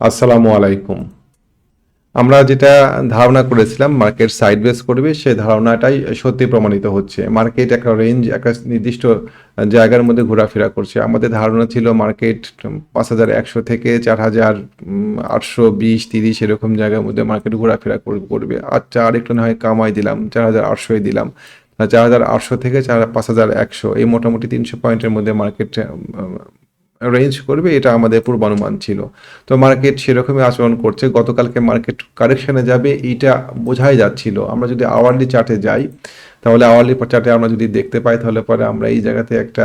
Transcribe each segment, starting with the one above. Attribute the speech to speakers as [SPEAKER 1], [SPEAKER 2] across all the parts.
[SPEAKER 1] আসসালামু আলাইকুম। আমরা যেটা ধারণা করেছিলাম, মার্কেট সাইড বেস করবে, সেই ধারণাটাই সত্যি প্রমাণিত হচ্ছে। মার্কেট একটা রেঞ্জ একটা নির্দিষ্ট জায়গার মধ্যে ঘোরাফেরা করছে। আমাদের ধারণা ছিল মার্কেট পাঁচ হাজার একশো থেকে চার হাজার আটশো বিশ, তিরিশ এরকম জায়গার মধ্যে মার্কেট ঘোরাফেরা কর- করবে। আচ্ছা আরেকটু না হয় কামাই দিলাম, চার হাজার আটশোই দিলাম। চার হাজার আটশো থেকে চার, পাঁচ হাজার একশো, এই মোটামুটি তিনশো পয়েন্টের মধ্যে মার্কেট রেঞ্জ করবে, এটা আমাদের পূর্বানুমান ছিল। তো মার্কেট সেরকমই আচরণ করছে। গতকালকে মার্কেট কারেকশনে যাবে, এইটা বোঝাই যাচ্ছিল। আমরা যদি আওয়ারলি চার্টে যাই, তাহলে আওয়ারলি চার্টে আমরা যদি দেখতে পাই, তাহলে পরে আমরা এই জায়গাতে একটা,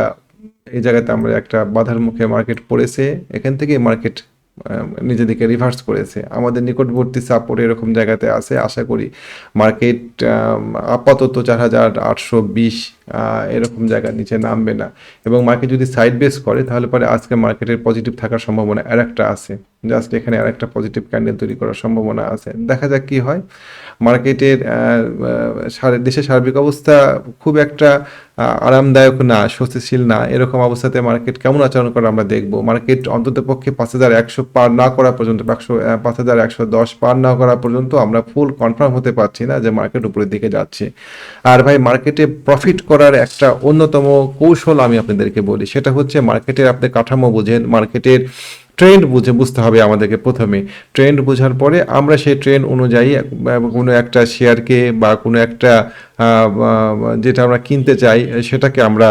[SPEAKER 1] এই জায়গাতে আমরা একটা বাধার মুখে মার্কেট পড়েছে। এখান থেকে মার্কেট নিজেদেরকে রিভার্স করেছে। আমাদের নিকটবর্তী সাপোর্ট এরকম জায়গাতে আছে। আশা করি মার্কেট আপাতত চার হাজার আটশো বিশ এরকম জায়গার নিচে নামবে না। এবং মার্কেট যদি সাইড বেস করে, তাহলে পরে আজকে মার্কেটের পজিটিভ থাকার সম্ভাবনা আর একটা আছে। জাস্ট এখানে আর একটা পজিটিভ ক্যান্ডেল তৈরি করার সম্ভাবনা আছে। দেখা যাক কি হয়। মার্কেটের দেশের সার্বিক অবস্থা খুব একটা আরামদায়ক না, স্বস্তিশীল না। এরকম অবস্থাতে মার্কেট কেমন আচরণ করে আমরা দেখব। মার্কেট অন্তত পক্ষে পাঁচ হাজার একশো পার না করা পর্যন্ত, একশো পাঁচ হাজার একশো দশ পার না করা পর্যন্ত আমরা ফুল কনফার্ম হতে পারছি না যে মার্কেট উপরের দিকে যাচ্ছে। আর ভাই মার্কেটে প্রফিট করার একটা অন্যতম কৌশল আমি আপনাদেরকে বলি। সেটা হচ্ছে মার্কেটের আপনি কাঠামো বোঝেন। মার্কেটের ট্রেন্ড বুঝে বুঝতে হবে আমাদেরকে প্রথমে। ট্রেন্ড বোঝার পরে আমরা সেই ট্রেন্ড অনুযায়ী কোনো একটা শেয়ারকে বা কোনো একটা যেটা আমরা কিনতে চাই, সেটাকে আমরা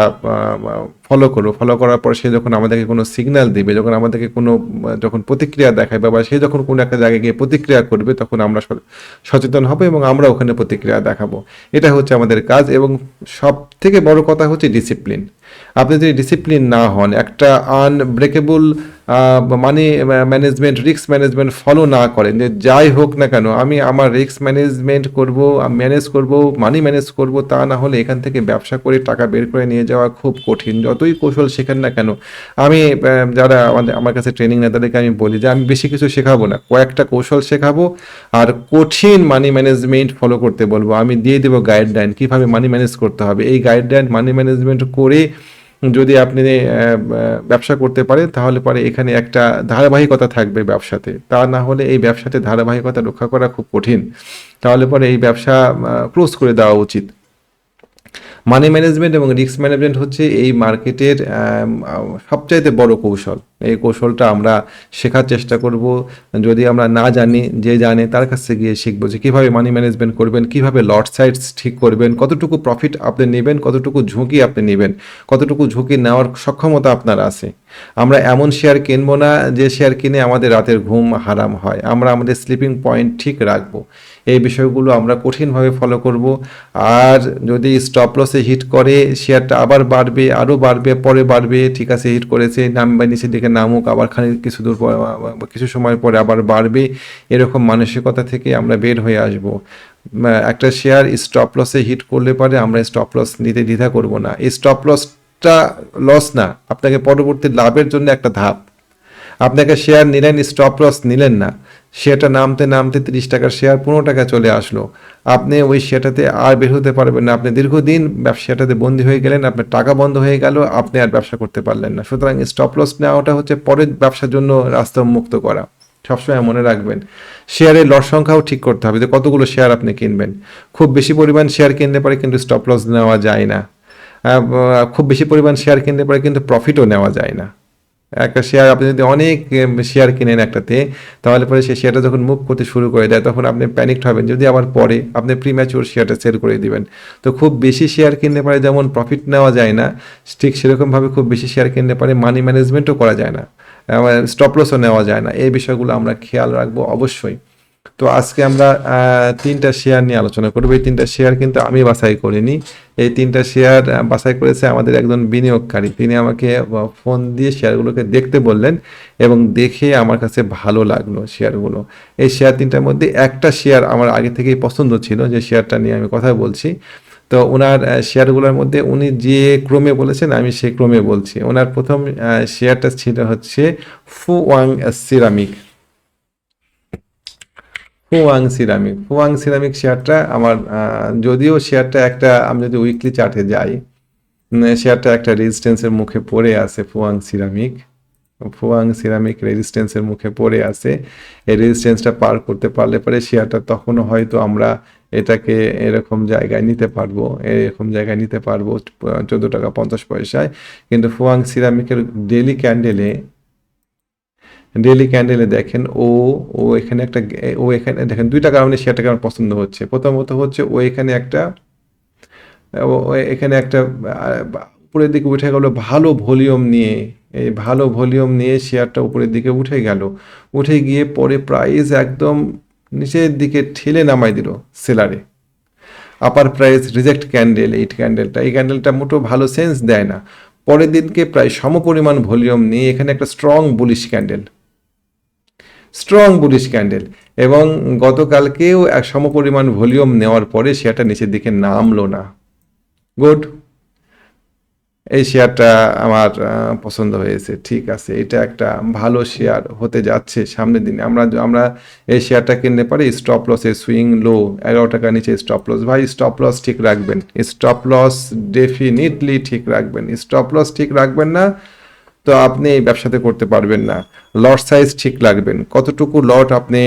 [SPEAKER 1] ফলো করব। ফলো করার পর সে যখন আমাদেরকে কোনো সিগন্যাল দিবে, যখন আমাদেরকে কোনো, যখন প্রতিক্রিয়া দেখাবে বা সে যখন কোনো একটা জায়গায় গিয়ে প্রতিক্রিয়া করবে, তখন আমরা সচেতন হব এবং আমরা ওখানে প্রতিক্রিয়া দেখাবো। এটা হচ্ছে আমাদের কাজ এবং সব থেকে বড় কথা হচ্ছে ডিসিপ্লিন আপনি যদি ডিসিপ্লিন না হন, একটা unbreakable money management risk management follow না করেন, যে যাই হোক না কেন, আমি আমার রিস্ক ম্যানেজমেন্ট করব ম্যানেজ করব মানি ম্যানেজ করব, তা না হলে এখান থেকে ব্যবসা করে টাকা বের করে নিয়ে যাওয়া খুব কঠিন। যতই কৌশল শেখেন না কেন, আমি যারা আমাদের, আমার কাছে ট্রেনিং নেয়, তাদেরকে আমি বলি যে আমি বেশি কিছু শেখাবো না, কয়েকটা কৌশল শেখাবো আর কঠিন মানি ম্যানেজমেন্ট ফলো করতে বলব। আমি দিয়ে দেবো গাইডলাইন কীভাবে মানি ম্যানেজ করতে হবে। এই গাইডলাইন মানি ম্যানেজমেন্ট করে যদি আপনি ব্যবসা করতে পারেন তাহলে পরে এখানে একটা ধারাবাহিকতা থাকবে ব্যবসাতে। তা না হলে এই ব্যবসাতে ধারাবাহিকতা রক্ষা করা খুব কঠিন। তাহলে পরে এই ব্যবসা ক্লোজ করে দেওয়া উচিত। মানি ম্যানেজমেন্ট এবং রিস্ক ম্যানেজমেন্ট হচ্ছে এই মার্কেটের সবচাইতে বড় কৌশল। এই কৌশলটা আমরা শেখার চেষ্টা করব। যদি আমরা না জানি, যে জানে, তার কাছে গিয়ে শিখব যে কীভাবে মানি ম্যানেজমেন্ট করবেন, কীভাবে লট সাইডস ঠিক করবেন, কতটুকু প্রফিট আপনি নেবেন, কতটুকু ঝুঁকি আপনি নেবেন, কতটুকু ঝুঁকি নেওয়ার সক্ষমতা আপনার আছে। আমরা এমন শেয়ার কিনবো না যে শেয়ার কিনে আমাদের রাতের ঘুম হারাম হয়। আমরা আমাদের স্লিপিং পয়েন্ট ঠিক রাখব। এই বিষয়গুলো আমরা কঠিনভাবে ফলো করব। আর যদি স্টপ লসে হিট করে শেয়ারটা আবার বাড়বে আরও বাড়বে, পরে বাড়বে, ঠিক আছে হিট করেছে নামবে নিচের দিকে নামুক, আবার খানিক কিছু দূর কিছু সময় পরে আবার বাড়বে, এরকম মানসিকতা থেকে আমরা বের হয়ে আসব। একটা শেয়ার স্টপ লসে হিট করলে পারে আমরা স্টপ লস নিতে দ্বিধা করব না। এই স্টপ লসটা লস না, আপনাকে পরবর্তী লাভের জন্য একটা ধাপ। আপনাকে শেয়ার নিলেন স্টপ লস নিলেন না। শেয়ারটা নামতে নামতে তিরিশ টাকার শেয়ার পনেরো টাকা চলে আসলো। আপনি ওই শেয়ারটাতে আর বের হতে পারবেন না। আপনি দীর্ঘদিন ব্যবসাটাতে বন্দী হয়ে গেলেন, আপনার টাকা বন্ধ হয়ে গেল, আপনি আর ব্যবসা করতে পারলেন না। সুতরাং স্টপ লস নেওয়াটা হচ্ছে পরের ব্যবসার জন্য রাস্তা মুক্ত করা। সবসময় মনে রাখবেন শেয়ারের লট সংখ্যাও ঠিক করতে হবে। যে কতগুলো শেয়ার আপনি কিনবেন। খুব বেশি পরিমাণ শেয়ার কিনতে পারে কিন্তু স্টপ লস নেওয়া যায় না। খুব বেশি পরিমাণ শেয়ার কিনতে পারে কিন্তু প্রফিটও নেওয়া যায় না। একটা শেয়ার আপনি যদি অনেক শেয়ার কিনেন একটাতে, তাহলে পরে সেই শেয়ারটা যখন মুভ করতে শুরু করে দেয়, তখন আপনি প্যানিকড হবেন। যদি আবার পরে আপনি প্রিম্যাচুর শেয়ারটা সেল করে দিবেন। তো খুব বেশি শেয়ার কিনতে পারে যেমন প্রফিট নেওয়া যায় না, ঠিক সেরকমভাবে খুব বেশি শেয়ার কিনতে পারে মানি ম্যানেজমেন্টও করা যায় না। স্টপ লসও নেওয়া যায় না। এই বিষয়গুলো আমরা খেয়াল রাখব অবশ্যই। তো আজকে আমরা তিনটা শেয়ার নিয়ে আলোচনা করব। এই তিনটা শেয়ার কিন্তু আমি বাছাই করিনি। এই তিনটা শেয়ার বাছাই করেছে আমাদের একজন বিনিয়োগকারী। তিনি আমাকে ফোন দিয়ে শেয়ারগুলোকে দেখতে বললেন এবং দেখে আমার কাছে ভালো লাগল শেয়ারগুলো এই শেয়ার তিনটার মধ্যে একটা শেয়ার আমার আগে থেকেই পছন্দ ছিল, যে শেয়ারটা নিয়ে আমি কথা বলছি। তো ওনার শেয়ারগুলোর মধ্যে উনি যে ক্রমে বলেছেন, আমি সেই ক্রমে বলছি। ওনার প্রথম শেয়ারটা ছিল হচ্ছে Fu Fuwang ceramic. Fuwang ceramic. Fuwang ceramic শেয়ারটা আমার যদিও শেয়ারটা একটা, আমি যদি উইকলি চার্টে যাই শেয়ারটা একটা রেজিস্ট্যান্সের মুখে পড়ে আছে ফুয়াং সিরামিক। ফুয়াং সিরামিক রেজিস্ট্যান্সের মুখে পড়ে আছে। এই রেজিস্ট্যান্সটা পার করতে পারলে পরে শেয়ারটা তখনও হয়তো আমরা এটাকে এরকম জায়গায় নিতে পারব, এরকম জায়গায় নিতে পারব চোদ্দ টাকা পঞ্চাশ পয়সায়। কিন্তু ফুয়াং সিরামিকের ডেলি ক্যান্ডেলে ডেলি ক্যান্ডেলে দেখেন ও ও এখানে একটা, ও এখানে দেখেন দুইটা কারণে শেয়ারটাকে আমার পছন্দ হচ্ছে। প্রথমত হচ্ছে ও এখানে একটা এখানে একটা উপরের দিকে উঠে গেল ভালো ভলিউম নিয়ে। এই ভালো ভলিউম নিয়ে শেয়ারটা উপরের দিকে উঠে গেল। উঠে গিয়ে পরে প্রাইস একদম নিচের দিকে ঠেলে নামাই দিল সেলারে আপার প্রাইস রিজেক্ট ক্যান্ডেল এই ক্যান্ডেলটা এই ক্যান্ডেলটা মোটো ভালো সেন্স দেয় না। পরের দিনকে প্রায় সমপরিমাণ ভলিউম নিয়ে এখানে একটা strong bullish candle strong bullish candle এবং গতকালকেও এক সমপরিমাণ ভলিউম নেওয়ার পরে শেয়ারটা নিচের দিকে নামলো না। গুড। এই শেয়ারটা আমার পছন্দ হয়েছে। ঠিক আছে, এটা একটা ভালো শেয়ার হতে যাচ্ছে সামনের দিনে। আমরা আমরা এই শেয়ারটা কিনতে পারি স্টপ লসে সুইং লো এগারো টাকা নিচে স্টপ লস ভাই স্টপ লস ঠিক রাখবেন। স্টপ লস ডেফিনিটলি ঠিক রাখবেন। স্টপ লস ঠিক রাখবেন না তো আপনি এই ব্যবসাতে করতে পারবেন না। লট সাইজ ঠিক রাখবেন কতটুকু লট আপনি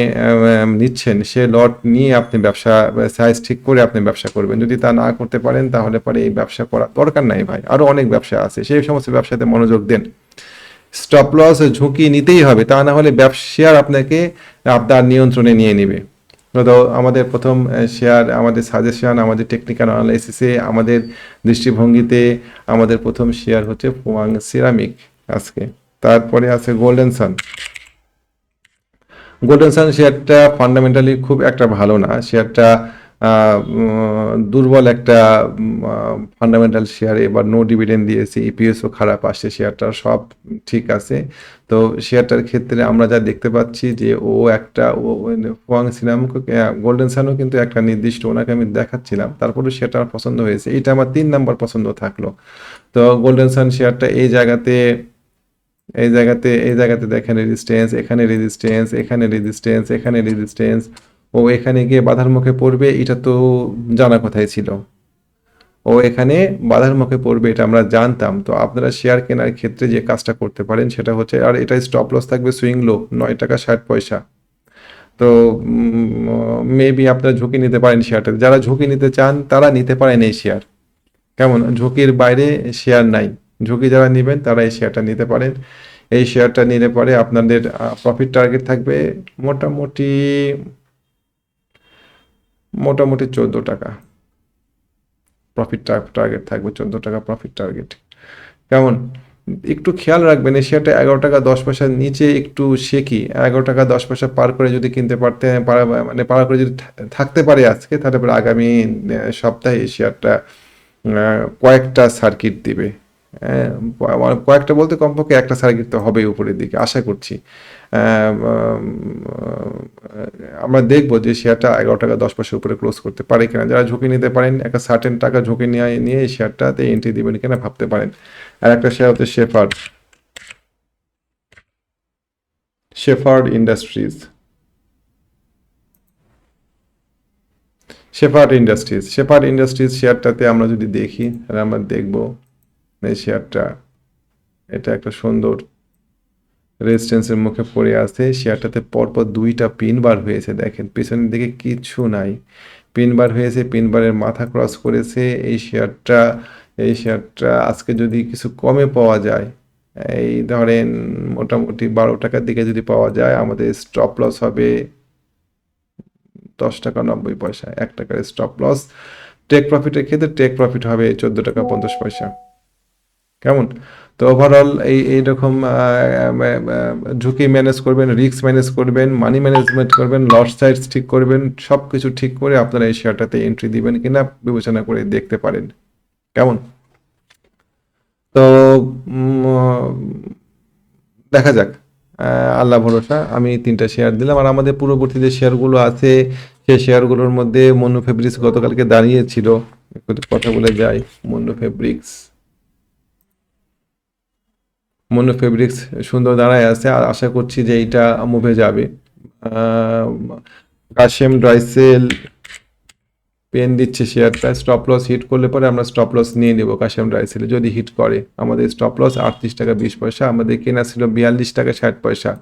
[SPEAKER 1] নিচ্ছেন, সে লট নিয়ে আপনি ব্যবসা সাইজ ঠিক করে আপনি ব্যবসা করবেন। যদি তা না করতে পারেন, তাহলে পরে এই ব্যবসা করা দরকার নাই ভাই। আরও অনেক ব্যবসা আছে, সেই সমস্ত ব্যবসাতে মনোযোগ দেন। স্টপ লস ঝুঁকি নিতেই হবে, তা না হলে ব্যবসার আপনাকে আপনার নিয়ন্ত্রণে নিয়ে নেবে। তো আমাদের প্রথম শেয়ার আমাদের সাজেশন আমাদের টেকনিক্যাল অ্যানালাইসিসে আমাদের দৃষ্টিভঙ্গিতে আমাদের প্রথম শেয়ার হচ্ছে ফুয়াং সিরামিক আজকে। তারপরে আছে গোল্ডেন সান গোল্ডেন সান শেয়ারটা ফান্ডামেন্টালি খুব একটা ভালো না। শেয়ারটা দুর্বল একটা ফান্ডামেন্টাল শেয়ার এবার নো ডিভিডেন্ড দিয়েছে। ইপিএসও খারাপ আসছে শেয়ারটা সব ঠিক আছে। তো শেয়ারটার ক্ষেত্রে আমরা যা দেখতে পাচ্ছি যে ও একটা, ও ফুয়াং সিনামকে গোল্ডেন সানও কিন্তু একটা নির্দিষ্ট ওনাকে আমি দেখাচ্ছিলাম। তারপরে শেয়ারটা পছন্দ হয়েছে। এটা আমার তিন নাম্বার পছন্দ থাকল। তো গোল্ডেন সান শেয়ারটা এই জায়গাতে এই জায়গাতে এই জায়গাতে দেখেন রেজিস্ট্যান্স এখানে রেজিস্ট্যান্স এখানে রেজিস্ট্যান্স এখানে রেজিস্ট্যান্স ও এখানে গিয়ে বাধার মুখে পড়বে, এটা তো জানা কথাই ছিল। ও এখানে বাধার মুখে পড়বে, এটা আমরা জানতাম। তো আপনারা শেয়ার কেনার ক্ষেত্রে যে কাজটা করতে পারেন, সেটা হচ্ছে, আর এটা স্টপ লস থাকবে সুইং লো নয় টাকা ষাট পয়সা। তো মেবি আপনারা ঝুঁকি নিতে পারেন শেয়ারটা যারা ঝুঁকি নিতে চান, তারা নিতে পারেন এই শেয়ার কেমন? ঝুঁকির বাইরে শেয়ার নাই। ঝুঁকি যারা নেবেন, তারা এই শেয়ারটা নিতে পারেন। এই শেয়ারটা নিলে পরে আপনাদের প্রফিট টার্গেট থাকবে মোটামুটি মোটামুটি চোদ্দ টাকা। প্রফিট টার্গেট থাকবে চোদ্দ টাকা প্রফিট টার্গেট কেমন? একটু খেয়াল রাখবেন, এই শেয়ারটা এগারো টাকা দশ পয়সার নিচে একটু শেখি এগারো টাকা দশ পয়সা পার করে যদি কিনতে পারতে পারা- মানে পার করে যদি থাকতে পারে আজকে, তাহলে আগামী সপ্তাহে এই শেয়ারটা কয়েকটা সার্কিট দিবে। কয়েকটা বলতে কমপক্ষে একটা সার্কিট তো হবেই উপরের দিকে, আশা করছি। আমরা দেখব যে শেয়ারটা এগারো টাকা দশ পয়সা উপরে ক্লোজ করতে পারে কিনা। যারা ঝুঁকি নিতে পারেন, একটা সার্টেন টাকা ঝুঁকি নিয়ে নিয়ে এই শেয়ারটাতে এন্ট্রি দিবেন কিনা ভাবতে পারেন। আর একটা শেয়ার হচ্ছে Shepherd Shepherd Industries Shepherd Industries Shepherd Industries শেয়ারটাতে আমরা যদি দেখি, তাহলে আমরা দেখব এই শেয়ারটা এটা একটা সুন্দর রেজিস্ট্যান্সের মুখে পড়ে আছে। শেয়ারটাতে পরপর দুইটা পিন বার হয়েছে, দেখেন। পেছনের দিকে কিছু নাই। পিন বার হয়েছে পিন বারের মাথা ক্রস করেছে। এই শেয়ারটা এই শেয়ারটা আজকে যদি কিছু কমে পাওয়া যায়, এই ধরেন মোটামুটি বারো টাকার দিকে যদি পাওয়া যায়, আমাদের স্টপ লস হবে দশ টাকা নব্বই পয়সা, এক টাকার স্টপ লস টেক প্রফিটের ক্ষেত্রে টেক প্রফিট হবে চোদ্দ টাকা পঞ্চাশ পয়সা। কেমন? তো ওভারঅল এই এইরকম ঝুঁকি ম্যানেজ করবেন রিস্ক ম্যানেজ করবেন মানি ম্যানেজমেন্ট করবেন লস সাইডস ঠিক করবেন সব কিছু ঠিক করে আপনারা এই শেয়ারটাতে এন্ট্রি দিবেন কিনা বিবেচনা করে দেখতে পারেন। কেমন? তো দেখা যাক। আল্লাহ ভরসা, আমি তিনটা শেয়ার দিলাম। আর আমাদের পূর্ববর্তী যে শেয়ারগুলো আছে, সেই শেয়ারগুলোর মধ্যে মন্নু ফেব্রিক্স গতকালকে দাঁড়িয়েছিল। একটু কথা বলে যাই, মন্নু ফেব্রিক্স মন্নু ফেব্রিক্স সুন্দর দাঁড়ায় আছে, আর আশা করছি যে এইটা মুভে যাবে। কাশেম ড্রাইসেল পেন দিচ্ছে শেয়ারটা স্টপ লস হিট করলে পরে আমরা স্টপ লস নিয়ে নেব কাশেম রাইসেলে যদি হিট করে। আমাদের স্টপ লস আটত্রিশ টাকা বিশ পয়সা, আমাদের কেনা ছিল বিয়াল্লিশ টাকা ষাট পয়সা,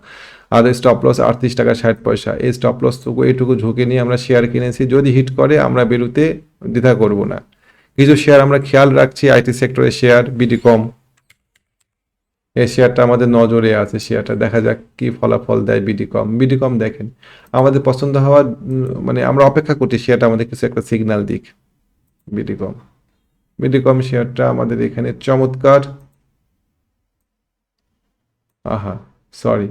[SPEAKER 1] আর স্টপ লস আটত্রিশ টাকা ষাট পয়সা। এই স্টপ লস টুকু, এইটুকু ঝুঁকে নিয়ে আমরা শেয়ার কিনেছি, যদি হিট করে আমরা বেরোতে দ্বিধা করব না। কিছু শেয়ার আমরা খেয়াল রাখছি আইটি সেক্টরের শেয়ার বিডি কম এই শেয়ারটা আমাদের নজরে আছে, শেয়ারটা দেখা যাক কি ফলাফল দেয় বিডিকম বিডিকম বিডি কম দেখেন, আমাদের পছন্দ হওয়ার মানে আমরা অপেক্ষা করছি শেয়ারটা আমাদের কিছু একটা সিগন্যাল দিক। বিডিকম বিডিকম বিডি শেয়ারটা আমাদের এখানে চমৎকার। আহা সরি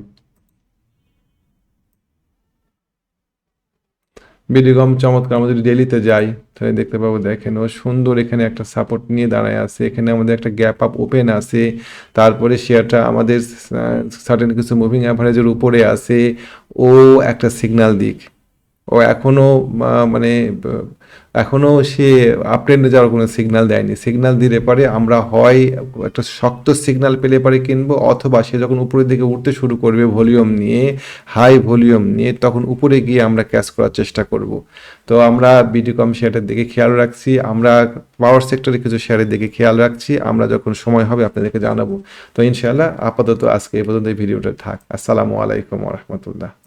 [SPEAKER 1] বিডিগম চমৎকার, আমরা যদি ডেলিতে যাই, তাহলে দেখতে পাবো, দেখেন, ও সুন্দর এখানে একটা সাপোর্ট নিয়ে দাঁড়ায় আছে, এখানে আমাদের একটা গ্যাপ আপ ওপেন আছে, তারপরে শেয়ারটা আমাদের সার্টেন কিছু মুভিং অ্যাভারেজের উপরে আছে, ও একটা সিগনাল দিক। ও এখনও মানে ব- এখনও সে আপট্রেন্ডে যাওয়ার কোনো সিগনাল দেয়নি। সিগনাল দিলে পারে আমরা হয় একটা শক্ত সিগন্যাল পেলে পারে কিনবো, অথবা সে যখন উপরের দিকে উঠতে শুরু করবে ভলিউম নিয়ে হাই ভলিউম নিয়ে, তখন উপরে গিয়ে আমরা ক্যাশ করার চেষ্টা করব। তো আমরা বিডিকম শেয়ারের দিকে খেয়াল রাখছি, আমরা পাওয়ার সেক্টরে কিছু শেয়ারের দিকে খেয়াল রাখছি, আমরা যখন সময় হবে আপনাদেরকে জানাব। তো ইনশাআল্লাহ আপাতত আজকে এই পর্যন্ত এই ভিডিওটা থাক। আসসালামু আলাইকুম রহমতুল্লাহ।